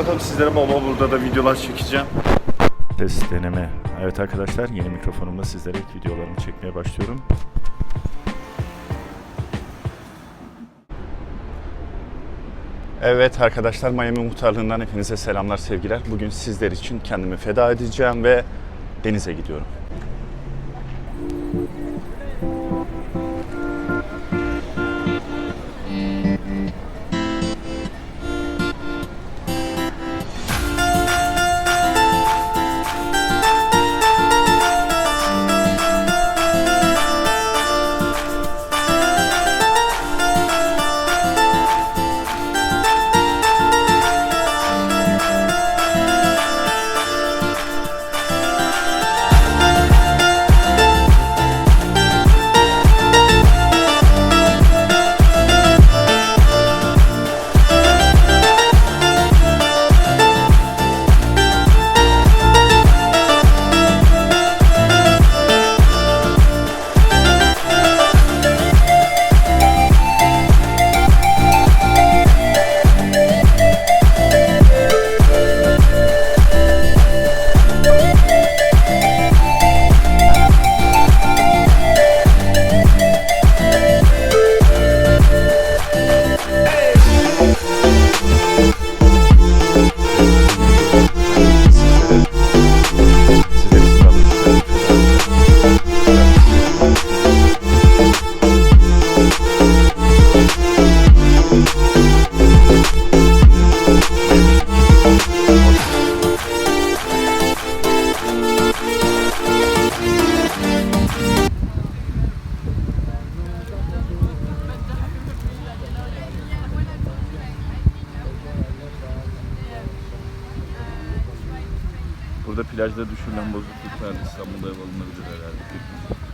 Bakalım sizlere bol bol burada da videolar çekeceğim. Test deneme. Evet arkadaşlar yeni mikrofonumla sizlere ilk videolarımı çekmeye başlıyorum. Evet arkadaşlar Miami Muhtarlığı'ndan hepinize selamlar sevgiler. Bugün sizler için kendimi feda edeceğim ve denize gidiyorum. Burada plajda düşürülen bozukluklar İstanbul'da ev alınabilir herhalde.